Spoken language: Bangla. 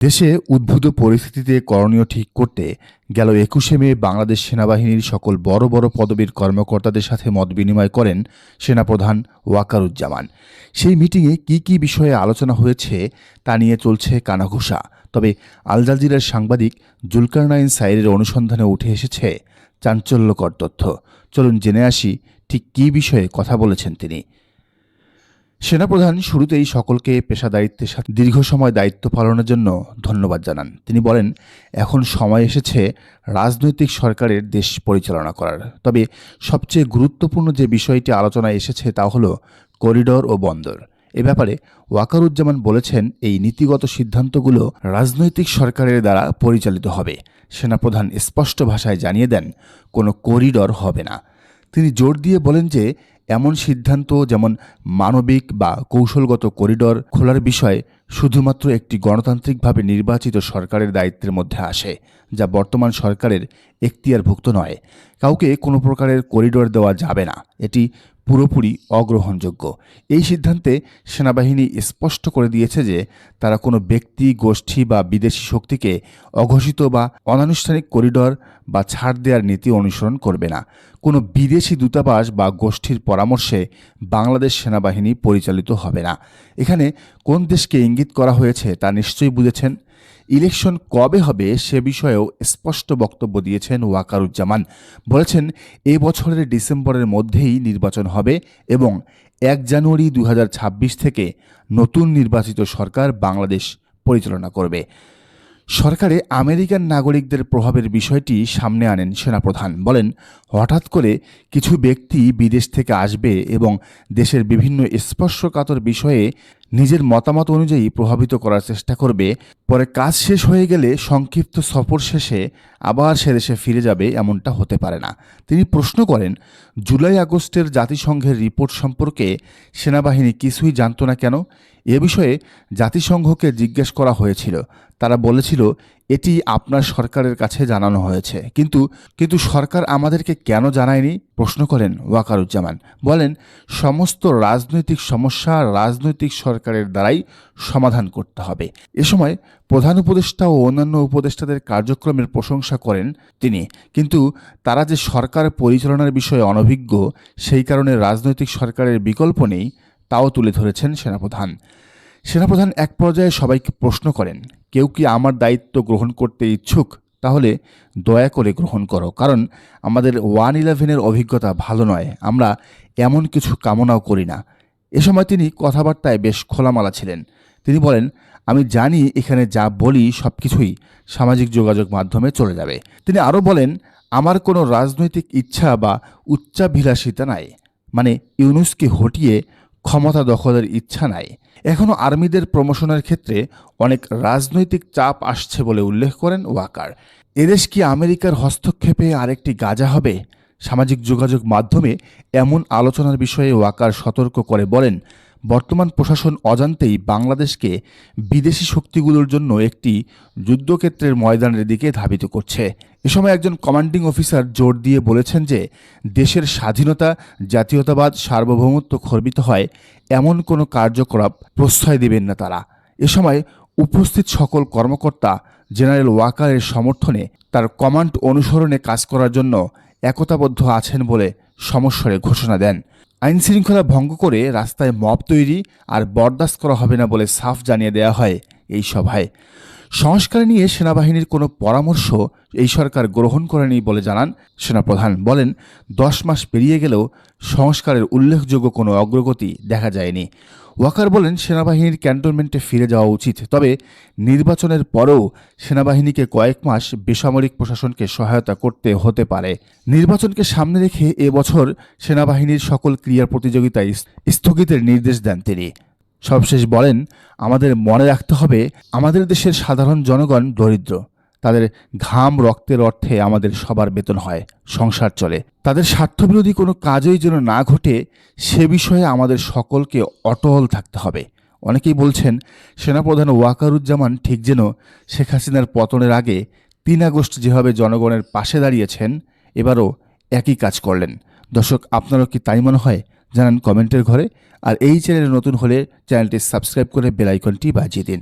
দেশে উদ্ভূত পরিস্থিতিতে করণীয় ঠিক করতে গেল একুশে মে বাংলাদেশ সেনাবাহিনীর সকল বড় বড় পদবীর কর্মকর্তাদের সাথে মত বিনিময় করেন সেনাপ্রধান ওয়াকারুজ্জামান। সেই মিটিংয়ে কি কি বিষয়ে আলোচনা হয়েছে তা নিয়ে চলছে কানাঘোষা। তবে আল জাজিরার সাংবাদিক জুলকারনাইন সাইরের অনুসন্ধানে উঠে এসেছে চাঞ্চল্যকর তথ্য। চলুন জেনে আসি ঠিক কী বিষয়ে কথা বলেছেন তিনি। সেনাপ্রধান শুরুতেই সকলকে পেশাদারিত্বের সাথে দীর্ঘ সময় দায়িত্ব পালনের জন্য ধন্যবাদ জানান। তিনি বলেন, এখন সময় এসেছে রাজনৈতিক সরকারের দেশ পরিচালনা করার। তবে সবচেয়ে গুরুত্বপূর্ণ যে বিষয়টি আলোচনায় এসেছে তা হলো করিডোর ও বন্দর। এ ব্যাপারে ওয়াকারুজ্জামান বলেছেন, এই নীতিগত সিদ্ধান্তগুলো রাজনৈতিক সরকারের দ্বারা পরিচালিত হবে। সেনাপ্রধান স্পষ্ট ভাষায় জানিয়ে দেন, কোনো করিডর হবে না। তিনি জোর দিয়ে বলেন যে এমন সিদ্ধান্ত, যেমন মানবিক বা কৌশলগত করিডর খোলার বিষয়ে শুধুমাত্র একটি গণতান্ত্রিকভাবে নির্বাচিত সরকারের দায়িত্বের মধ্যে আসে, যা বর্তমান সরকারের এখতিয়ারভুক্ত নয়। কাউকে কোনো প্রকারের করিডর দেওয়া যাবে না। এটি পুরোপুরি অগ্রহণযোগ্য। এই সিদ্ধান্তে সেনাবাহিনী স্পষ্ট করে দিয়েছে যে তারা কোনো ব্যক্তি, গোষ্ঠী বা বিদেশি শক্তিকে অঘোষিত বা অনানুষ্ঠানিক করিডর বা ছাড় দেওয়ার নীতি অনুসরণ করবে না। কোনো বিদেশি দূতাবাস বা গোষ্ঠীর পরামর্শে বাংলাদেশ সেনাবাহিনী পরিচালিত হবে না। এখানে কোন দেশকে ইঙ্গিত করা হয়েছে তা নিশ্চয়ই বুঝেছেন ইলেকশন কবে হবে সে বিষয়েও স্পষ্ট বক্তব্য দিয়েছেন ওয়াকারুজ্জামান। বলেছেন, এ বছরের ডিসেম্বরের মধ্যেই নির্বাচন হবে এবং এক জানুয়ারি দু হাজার ছাব্বিশ থেকে নতুন নির্বাচিত সরকার বাংলাদেশ পরিচালনা করবে। সরকারে আমেরিকান নাগরিকদের প্রভাবের বিষয়টি সামনে আনেন সেনাপ্রধান। বলেন, হঠাৎ করে কিছু ব্যক্তি বিদেশ থেকে আসবে এবং দেশের বিভিন্ন স্পর্শকাতর বিষয়ে নিজের মতামত অনুযায়ী প্রভাবিত করার চেষ্টা করবে। পরে কাজ শেষ হয়ে গেলে সংক্ষিপ্ত সফর শেষে আবার সে দেশে ফিরে যাবে এমনটা হতে পারে না। তিনি প্রশ্ন করেন, জুলাই আগস্টের জাতিসংঘের রিপোর্ট সম্পর্কে সেনাবাহিনী কিছুই জানত না কেন? এ বিষয়ে জাতিসংঘকে জিজ্ঞেস করা হয়েছিল। তারা বলেছিল, এটি আপনার সরকারের কাছে জানানো হয়েছে। কিন্তু কিন্তু সরকার আমাদেরকে কেন জানায়নি? প্রশ্ন করেন ওয়াকারুজ্জামান। বলেন, সমস্ত রাজনৈতিক সমস্যা রাজনৈতিক সরকারের দ্বারাই সমাধান করতে হবে। এ সময় প্রধান উপদেষ্টা ও অন্যান্য উপদেষ্টাদের কার্যক্রমের প্রশংসা করেন তিনি। কিন্তু তারা যে সরকার পরিচালনার বিষয়ে অনভিজ্ঞ, সেই কারণে রাজনৈতিক সরকারের বিকল্প নেই, তাও তুলে ধরেছেন সেনাপ্রধান। সেনাপ্রধান এক পর্যায়ে সবাইকে প্রশ্ন করেন কেউ কি আমার দায়িত্ব গ্রহণ করতে ইচ্ছুক? তাহলে দয়া করে গ্রহণ করো, কারণ আমাদের ওয়ান ইলেভেনের অভিজ্ঞতা ভালো নয়। আমরা এমন কিছু কামনাও করি না। এ সময় তিনি কথাবার্তায় বেশ খোলামালা ছিলেন। তিনি বলেন, আমি জানি এখানে যা বলি সব কিছুই সামাজিক যোগাযোগ মাধ্যমে চলে যাবে। তিনি আরও বলেন, আমার কোনো রাজনৈতিক ইচ্ছা বা উচ্চাভিলাষিতা নাই। মানে ইউনুসকে হটিয়ে ক্ষমতা দখলের ইচ্ছা নাই। এখনও আর্মিদের প্রমোশনের ক্ষেত্রে অনেক রাজনৈতিক চাপ আসছে বলে উল্লেখ করেন ওয়াকার। এদেশ কি আমেরিকার হস্তক্ষেপে আরেকটি গাজা হবে? সামাজিক যোগাযোগ মাধ্যমে এমন আলোচনার বিষয়ে ওয়াকার সতর্ক করে বলেন, বর্তমান প্রশাসন অজান্তেই বাংলাদেশকে বিদেশি শক্তিগুলোর জন্য একটি যুদ্ধক্ষেত্রের ময়দানের দিকে ধাবিত করছে। এ সময় একজন কমান্ডিং অফিসার জোর দিয়ে বলেছেন যে, দেশের স্বাধীনতা, জাতীয়তাবাদ, সার্বভৌমত্ব খর্বিত হয়, এমন কোনো কার্যকলাপ প্রশ্রয় দেবেন না তারা। এ সময় উপস্থিত সকল কর্মকর্তা, জেনারেল ওয়াকারের সমর্থনে তার কমান্ড অনুসরণে কাজ করার জন্য একতাবদ্ধ আছেন বলে সমস্বরে ঘোষণা দেন। আইন শৃঙ্খলা ভঙ্গ করে রাস্তায় মব তৈরি আর বরদাস্ত করা হবে না বলে সাফ জানিয়ে দেওয়া হয় এই সভায়। সংস্কার নিয়ে সেনাবাহিনীর কোনো পরামর্শ এই সরকার গ্রহণ করেনি বলে জানান সেনাপ্রধান। বলেন, দশ মাস পেরিয়ে গেলেও সংস্কারের উল্লেখযোগ্য কোনো অগ্রগতি দেখা যায়নি। ওয়াকার বলেন, সেনাবাহিনীর ক্যান্টনমেন্টে ফিরে যাওয়া উচিত, তবে নির্বাচনের পরেও সেনাবাহিনীকে কয়েক মাস বেসামরিক প্রশাসনকে সহায়তা করতে হতে পারে। নির্বাচনকে সামনে রেখে এবছর সেনাবাহিনীর সকল ক্রিয়ার প্রতিযোগিতায় স্থগিতের নির্দেশ দেন তিনি। সবশেষ বলেন, আমাদের মনে রাখতে হবে, আমাদের দেশের সাধারণ জনগণ দরিদ্র। তাদের ঘাম রক্তের অর্থে আমাদের সবার বেতন হয়, সংসার চলে। তাদের স্বার্থবিরোধী কোনো কাজই যেন না ঘটে, সে বিষয়ে আমাদের সকলকে অটল থাকতে হবে। অনেকেই বলছেন, সেনাপ্রধান ওয়াকারুজ্জামান ঠিক যেন শেখ হাসিনার পতনের আগে তিন আগস্ট যেভাবে জনগণের পাশে দাঁড়িয়েছেন, এবারও একই কাজ করলেন। দর্শক, আপনারও কি তাই মনে হয়? জানান কমেন্টের ঘরে। আর এই চ্যানেলে নতুন হলে চ্যানেলটি সাবস্ক্রাইব করে বেলাইকনটি বাজিয়ে দিন।